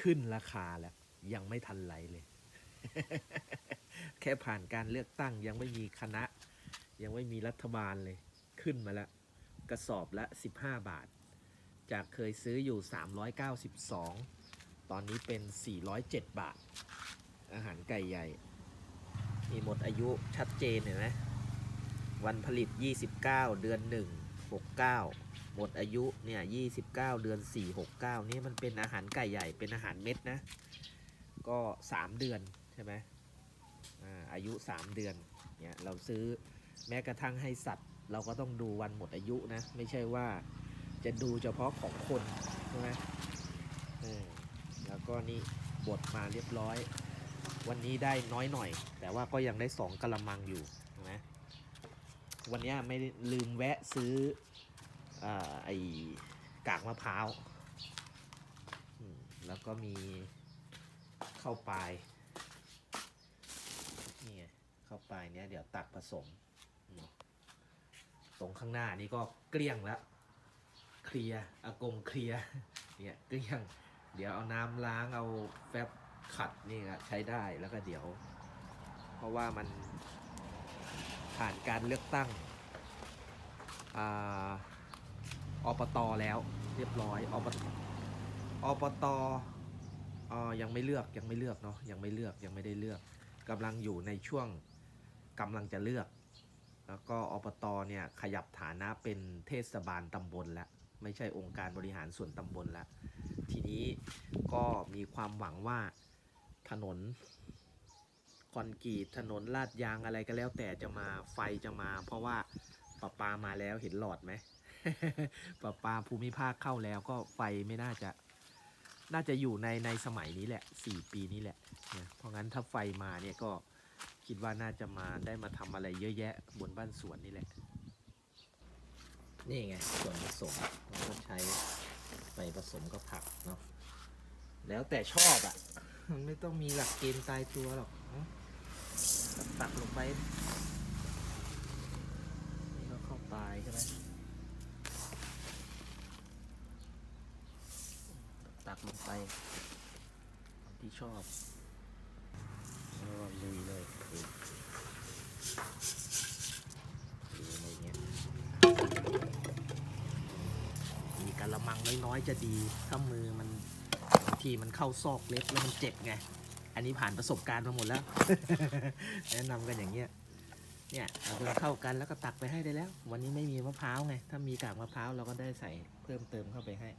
ขึ้นราคาแล้ว ยังไม่ทันไหลเลย แค่ผ่านการเลือกตั้งยังไม่มีคณะ ยังไม่มีรัฐบาลเลย ขึ้นมาแล้ว กระสอบละ 15 บาท จากเคยซื้ออยู่ 392 ตอนนี้เป็น 407 บาท อาหารไก่ใหญ่ มีหมดอายุชัดเจนเห็นไหมวันผลิต 29 เดือน 1 69 หมดอายุเนี่ย29เก้าเดือน4 69นี่มันเป็นอาหารไก่ใหญ่เป็นอาหารเม็ดนะ ก็3เดือนใช่ไหมอ่าอายุ3เดือนเนี่ยเราซื้อแม้กระทั่งให้สัตว์ เราก็ต้องดูวันหมดอายุนะ ไม่ใช่ว่าจะดูเฉพาะของคนใช่ไหมเออแล้วก็นี่บดมาเรียบร้อย วันนี้ได้น้อยหน่อย แต่ว่าก็ยังได้สองกะละมังอยู่ใช่ไหมวันนี้ไม่ลืมแวะซื้อ ไอ้กากมะพร้าวแล้วก็มีข้าวปลายนี่ไงข้าวปลายเนี้ยเดี๋ยวตักผสม ตรงข้างหน้านี่ก็เกลี้ยงแล้วเคลียอากงเคลียเนี่ยเกลี้ยง เดี๋ยวเอาน้ำล้างเอาแฟบขัดนี่ก็ใช้ได้แล้วก็เดี๋ยว เพราะว่ามันผ่านการเลือกตั้งอ่า ปตแล้ว เรียบร้อยอปตอปตออยังไม่เลือกยังไม่เลือกเนาะยังไม่เลือกยังไม่ได้เลือกกำลังอยู่ในช่วงกำลังจะเลือก แล้วก็อปตเนี่ยขยับฐานะเป็นเทศบาลตำบลแล้วไม่ใช่องค์การบริหารส่วนตำบลแล้วทีนี้ก็มีความหวังว่าถนนคอนกรีตถนนลาดยางอะไรก็แล้วแต่จะมาไฟจะมา เพราะว่าประปามาแล้วเห็นหลอดไหม ประปาภูมิภาคเข้าแล้วก็ไฟไม่น่าจะ น่าจะอยู่ในในสมัยนี้แหละสี่ปีนี้แหละนะเพราะงั้นถ้าไฟมาเนี่ยก็คิดว่าน่าจะมาได้มาทำอะไรเยอะแยะบนบ้านสวนนี่แหละ นี่ไงส่วนผสมเราก็ใช้ไปผสมกับผักเนาะแล้วแต่ชอบอะ่ะ มันไม่ต้องมีหลักเกณฑ์ตายตัวหรอกนะตักลงไป นี่ก็เข้าปลายใช่ไหมตั กลงไปตามที่ชอบแล้วก็ลุยเลยลุยลุยอะไรเงี้ยมีกะละมังน้อยๆจะดีถ้ามือมันบางทีมันเข้าซอกเล็บแล้วมันเจ็บไง อันนี้ผ่านประสบการณ์มาหมดแล้ว แนะนำกันอย่างเงี้ยเนี่ยเอาไปเข้ากันแล้วก็ตักไปให้ได้แล้ว วันนี้ไม่มีมะพร้าวไง ถ้ามีกากมะพร้าวเราก็ได้ใส่เพิ่มเติมเข้าไปให้